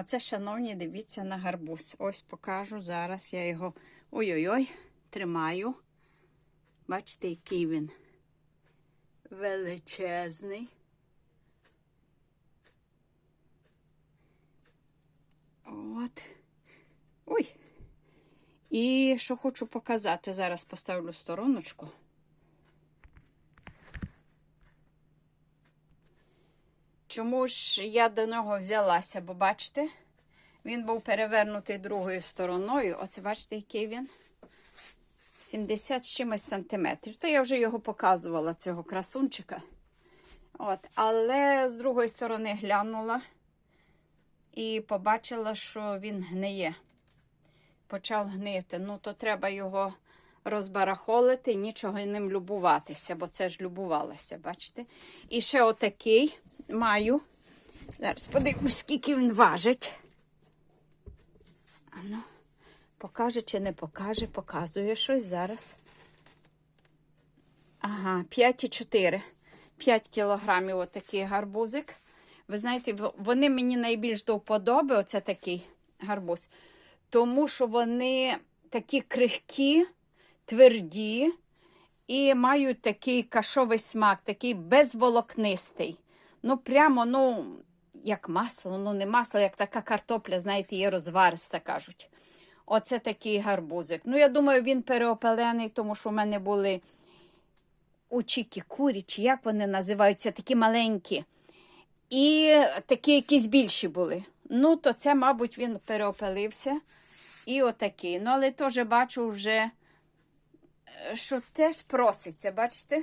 Оце, шановні, дивіться на гарбуз. Ось покажу. Зараз я його ой-ой-ой, тримаю. Бачите, який він величезний. От. Ой. І що хочу показати, зараз поставлю стороночку. Чому ж я до нього взялася? Бо бачите, він був перевернутий другою стороною. Оце бачите, який він? 70 з чимось сантиметрів. Та я вже його показувала, цього красунчика. От, але з другої сторони глянула і побачила, що він гниє. Почав гнити. Ну, то треба його розбарахолити нічого ним любуватися, бо це ж любувалося, бачите? І ще отакий маю. Зараз подивимось, скільки він важить. Ану, покаже чи не покаже, показує щось зараз. Ага, 5,4. 5 кілограмів отакий гарбузик. Ви знаєте, вони мені найбільш до вподоби, оце такий гарбуз. Тому що вони такі крихкі, тверді і мають такий кашовий смак, такий безволокнистий. Ну, прямо, ну, як масло, ну не масло, як така картопля, знаєте, є розвариста, кажуть. Оце такий гарбузик. Ну, я думаю, він переопалений, тому що в мене були учіки курі, як вони називаються, такі маленькі. І такі якісь більші були. Ну, то це, мабуть, він переопалився. І отакий. Ну, але теж бачу вже, що теж проситься, бачите?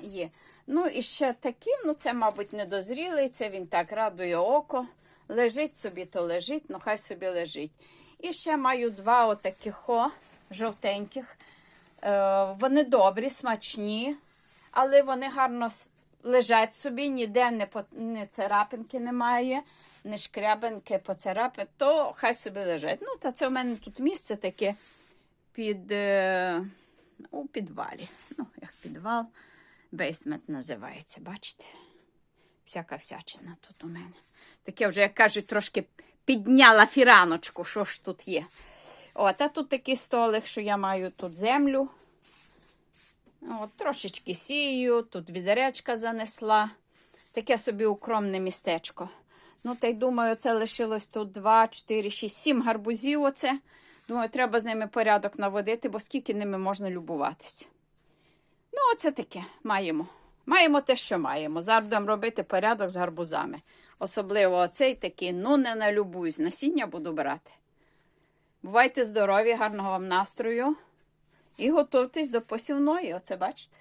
Є. Ну, і ще такі, ну, це, мабуть, недозрілий, це він так радує око. Лежить собі, то лежить, ну хай собі лежить. І ще маю два отаких о, жовтеньких. Е, вони добрі, смачні, але вони гарно лежать собі, ніде не, по, не царапинки немає, не шкрябинки поцарапи, то хай собі лежать. Ну, та це в мене тут місце таке під, е, у підвалі. Ну, як підвал, бейсмент називається, бачите? Всяка всячина тут у мене. Таке вже, як кажуть, трошки підняла фіраночку, що ж тут є. От, а тут такий столик, що я маю тут землю. От, трошечки сію, тут відеречка занесла. Таке собі укромне містечко. Ну, та й думаю, це лишилось тут 2, 4, 6, 7 гарбузів. Оце. Думаю, треба з ними порядок наводити, бо скільки ними можна любуватися. Ну, оце таке маємо. Маємо те, що маємо. Зараз будемо робити порядок з гарбузами. Особливо оцей такий, ну не налюбуюсь. Насіння буду брати. Бувайте здорові, гарного вам настрою. І готуйтесь до посівної. Оце бачите.